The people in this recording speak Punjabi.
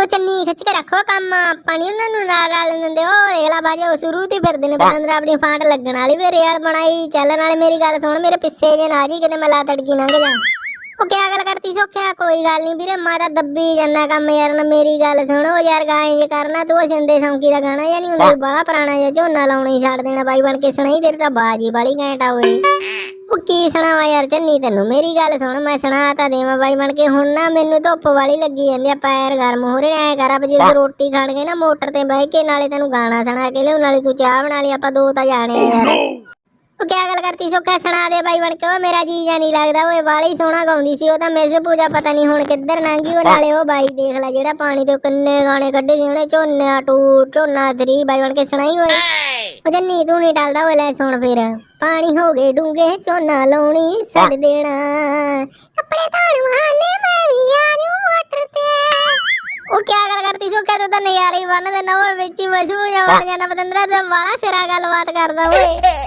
ਉਹ ਚੰਨੀ ਖਿੱਚ ਕੇ ਰੱਖੋ ਕੰਮ ਪਾਣੀ ਉਹਨਾਂ ਨੂੰ ਨਾਲ ਨਾਲ ਦਿੰਦੇ ਉਹ ਅਗਲਾ ਬਾਜੇ ਉਹ ਸ਼ੁਰੂ ਤੇ ਫਿਰਦੇ ਨੇ ਪਤੰਦਰ ਆਪਣੀ ਫਾਂਟ ਲੱਗਣ ਵਾਲੀ ਵੀ ਰੇਲ ਬਣਾਈ ਚੱਲਣ ਵਾਲੇ ਮੇਰੀ ਗੱਲ ਸੁਣ ਮੇਰੇ ਪਿੱਛੇ ਜੇ ਨਾ ਜੀ ਕਿਤੇ ਮੈਂ ਲਾ ਤੜਕੀ ਲੰਘ ਜਾ। ਉਹ ਕਿਆ ਗੱਲ ਕਰਤੀ ਸੋਖਿਆ ਕੋਈ ਗੱਲ ਨਹੀਂ ਵੀਰੇ ਮਾਤਾ ਦੱਬੀ ਜਾਂਦਾ ਕੰਮ ਯਾਰ ਨਾ ਮੇਰੀ ਗੱਲ ਸੁਣੋ ਯਾਰ ਗਾਏ ਜੇ ਕਰਨਾ ਤੂੰ ਸਿੰਦੇ ਸੌਂਕੀ ਦਾ ਗਾਣਾ ਜਾਂ ਨਹੀਂ ਹੁੰਦਾ ਬੜਾ ਪੁਰਾਣਾ ਜਿਹਾ ਝੋਨਾ ਲਾਉਣਾ ਹੀ ਛੱਡ ਦੇਣਾ ਬਾਈ ਬਣ ਕੇ ਸੁਣਾਈ ਤੇਰੀ ਤਾਂ ਬਾਜੀ ਵਾਲੀ ਘੈਂਟਾ ਹੋਏ ਉਹ ਕੀ ਸੁਣਾਵਾ ਯਾਰ ਚੰਨੀ ਤੈਨੂੰ ਮੇਰੀ ਗੱਲ ਸੁਣ ਮੈਂ ਸੁਣਾ ਤਾਂ ਦੇਵਾਂ ਬਾਈ ਬਣ ਕੇ। ਹੁਣ ਨਾ ਮੈਨੂੰ ਧੁੱਪ ਵਾਲੀ ਲੱਗੀ ਜਾਂਦੀ ਆ ਪੈਰ ਗਰਮ ਹੋ ਰਹੇ ਐ ਕਰ ਆਪ ਜੇ ਰੋਟੀ ਖਾਣ ਗਏ ਨਾ ਮੋਟਰ ਤੇ ਬਹਿ ਕੇ ਨਾਲੇ ਤੈਨੂੰ ਗਾਣਾ ਸੁਣਾ ਕੇ ਲਿਆਉ ਨਾਲੇ ਤੂੰ ਚਾਹ ਬਣਾ ਲਈ ਆਪਾਂ ਦੋ ਤਾਂ ਜਾਣੇ ਆ ਯਾਰ। ਉਹ ਕਿਆ ਗੱਲ ਕਰਤੀ ਸੋਖਾ ਸੁਣਾ ਦੇ ਬਾਈ ਬਣ ਕੇ ਉਹ ਮੇਰਾ ਜੀ ਜਾਂ ਨਹੀਂ ਲੱਗਦਾ ਓਏ ਵਾਲੀ ਸੋਹਣਾ ਗਾਉਂਦੀ ਸੀ ਉਹ ਤਾਂ ਮਿਸ ਪੂਜਾ ਪਤਾ ਨਹੀਂ ਹੁਣ ਕਿੱਧਰ ਲੰਘੀ ਉਹ ਨਾਲੇ ਉਹ ਬਾਈ ਦੇਖ ਲੈ ਜਿਹੜਾ ਪਾਣੀ ਤੇ ਕਿੰਨੇ ਗਾਣੇ ਕੱਢੇ ਸੀ ਉਹਨੇ ਝੋਨਾ ਟੂ ਝੋਨਾ 3 ਬਾਈ ਬਣ ਕੇ ਸੁਣਾਈ ਓਏ। ਉਹ ਜੰਨੀ ਤੂੰ ਨਹੀਂ ਟਲਦਾ ਓਏ ਲੈ ਸੁਣ ਫਿਰ। ਪਾਣੀ ਹੋ ਗਏ ਡੂੰਗੇ ਝੋਨਾ ਲਾਉਣੀ ਛੱਡ ਦੇਣਾ। ਕੱਪੜੇ ਧੋਣ ਮੈਂ ਵੀ ਆ ਜੂ ਮੋਟਰ ਤੇ। ਉਹ ਕਿਆ ਗੱਲ ਕਰਤੀ ਸੋਖਾ ਤੂੰ ਤਾਂ ਨਜ਼ਾਰੇ ਹੀ ਬੰਨ ਦੇਣਾ ਓਏ ਵਿੱਚ ਹੀ ਵਸੂ ਜਾ ਵੜ ਜਾਣਾ ਪਤੰਦਰਾ ਤੇ ਵਾਲਾ ਸਿਰਾ ਗੱਲਬਾਤ ਕਰਦਾ ਓਏ।